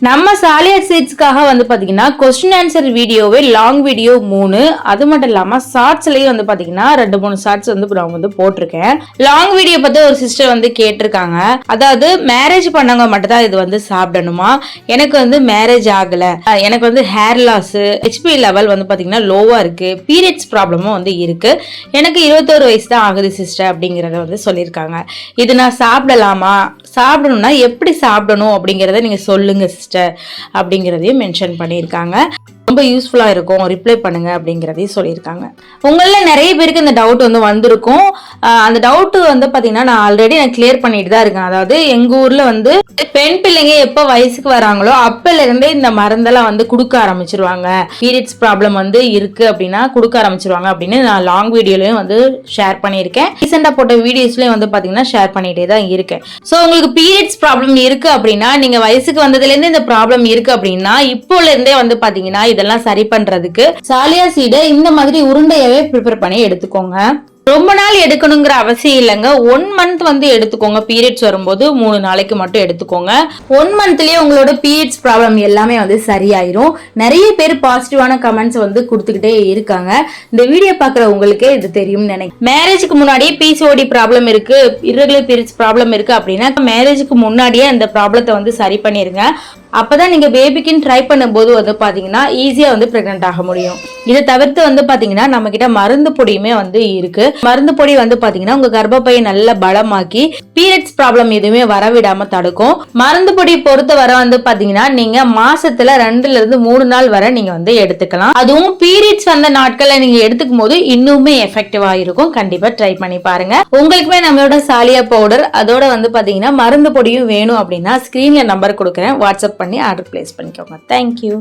நம்ம சாலியர் சீட்ஸ்க்காக வந்து பார்த்தீங்கன்னா கொஸ்டின் ஆன்சர் வீடியோவே லாங் வீடியோ மூணு. அது மட்டும் இல்லாமல் ஷார்ட்ஸ்லயும் வந்து பார்த்தீங்கன்னா ரெண்டு மூணு ஷார்ட்ஸ் வந்து நான் வந்து போட்டிருக்கேன். லாங் வீடியோ பற்றி ஒரு சிஸ்டர் வந்து கேட்டிருக்காங்க. அதாவது மேரேஜ் பண்ணவங்க மட்டும் தான் இது வந்து சாப்பிடணுமா? எனக்கு வந்து மேரேஜ் ஆகலை. எனக்கு வந்து ஹேர் லாஸு ஹெச்பி லெவல் வந்து பார்த்தீங்கன்னா லோவாக இருக்குது பீரியட்ஸ் ப்ராப்ளமும் வந்து இருக்கு. எனக்கு இருபத்தோரு வயசு தான் ஆகுது சிஸ்டர் அப்படிங்கிறத வந்து சொல்லியிருக்காங்க. இது நான் சாப்பிடலாமா? சாப்பிடணும்னா எப்படி சாப்பிடணும் அப்படிங்கிறத நீங்கள் சொல்லுங்கள் சிஸ்டர் அப்படிங்கிறதையும் மென்ஷன் பண்ணியிருக்காங்க. ரொம்ப யூஸ்ஃபுல்லாக இருக்கும். ரிப்ளை பண்ணுங்க அப்படிங்கிறதையும் சொல்லியிருக்காங்க. உங்களில் நிறைய பேருக்கு இந்த டவுட் வந்து வந்திருக்கும். அந்த டவுட்டு வந்து பார்த்தீங்கன்னா நான் ஆல்ரெடி நான் கிளியர் பண்ணிட்டு தான் இருக்கேன். அதாவது எங்கள் ஊரில் வந்து பெண் பிள்ளைங்க எப்போ வயசுக்கு வராங்களோ அப்போலேருந்தே இந்த மருந்தெல்லாம் வந்து கொடுக்க ஆரம்பிச்சிருவாங்க. பீரியட்ஸ் ப்ராப்ளம் வந்து இருக்குது அப்படின்னா கொடுக்க ஆரம்பிச்சிருவாங்க அப்படின்னு நான் லாங் வீடியோலையும் வந்து ஷேர் பண்ணியிருக்கேன். ரீசெண்டாக போட்ட வீடியோஸ்லேயும் வந்து பார்த்தீங்கன்னா ஷேர் பண்ணிகிட்டே தான் இருக்கேன். ஸோ உங்களுக்கு பீரியட்ஸ் ப்ராப்ளம் இருக்குது அப்படின்னா நீங்கள் வயசுக்கு வந்ததுலேருந்து இந்த ப்ராப்ளம் இருக்குது அப்படின்னா இப்போலேருந்தே வந்து பார்த்தீங்கன்னா இதெல்லாம் சரி பண்றதுக்கு சாலியா சீடை இந்த மாதிரி உருண்டையவே ப்ரிப்பேர் பண்ணி எடுத்துக்கோங்க. ரொம்ப நாள் எடுக்கணுங்கிற அவசியம் இல்லைங்க. ஒன் மந்த் வந்து எடுத்துக்கோங்க. பீரியட்ஸ் வரும்போது மூணு நாளைக்கு மட்டும் எடுத்துக்கோங்க. ஒன் மந்த்லயே உங்களோட பீரியட்ஸ் ப்ராப்ளம் எல்லாமே வந்து சரியாயிரும். நிறைய பேர் பாசிட்டிவான கமெண்ட்ஸ் வந்து கொடுத்துக்கிட்டே இருக்காங்க. இந்த வீடியோ பார்க்குற உங்களுக்கே இது தெரியும்னு நினைக்கிறேன். மேரேஜுக்கு முன்னாடியே பிசிஓடி ப்ராப்ளம் இருக்கு. இரகுலர் பீரியட்ஸ் ப்ராப்ளம் இருக்கு அப்படின்னா மேரேஜுக்கு முன்னாடியே அந்த ப்ராப்ளத்தை வந்து சரி பண்ணிருங்க. அப்பதான் நீங்கள் பேபிக்குன்னு ட்ரை பண்ணும்போது வந்து பார்த்தீங்கன்னா ஈஸியாக வந்து ப்ரெக்னென்ட் ஆக முடியும். இதை தவிர்த்து வந்து பார்த்தீங்கன்னா நம்ம கிட்ட மருந்து பொடியுமே வந்து இருக்கு. மருந்து பொடி வந்து பார்த்தீங்கன்னா உங்க கர்ப்பப்பையை நல்ல பலமாக்கி பீரியட்ஸ் ப்ராப்ளம் எதுவுமே வரவிடாம தடுக்கும். மருந்து பொடி பொறுத்த வரை வந்து பார்த்தீங்கன்னா நீங்க மாசத்துல ரெண்டுல இருந்து மூணு நாள் வரை நீங்க வந்து எடுத்துக்கலாம். அதுவும் பீரியட்ஸ் வந்த நாட்களில் நீங்க எடுத்துக்கும் போது இன்னுமே எஃபெக்டிவா இருக்கும். கண்டிப்பா ட்ரை பண்ணி பாருங்க. உங்களுக்குமே நம்மளோட சாலியா பவுடர் அதோட வந்து பார்த்தீங்கன்னா மருந்து பொடியும் வேணும் அப்படின்னா ஸ்கிரீன்ல நம்பர் கொடுக்குறேன். வாட்ஸ்அப் பண்ணி ஆர்டர் பிளேஸ் பண்ணிக்கோங்க. தேங்க்யூ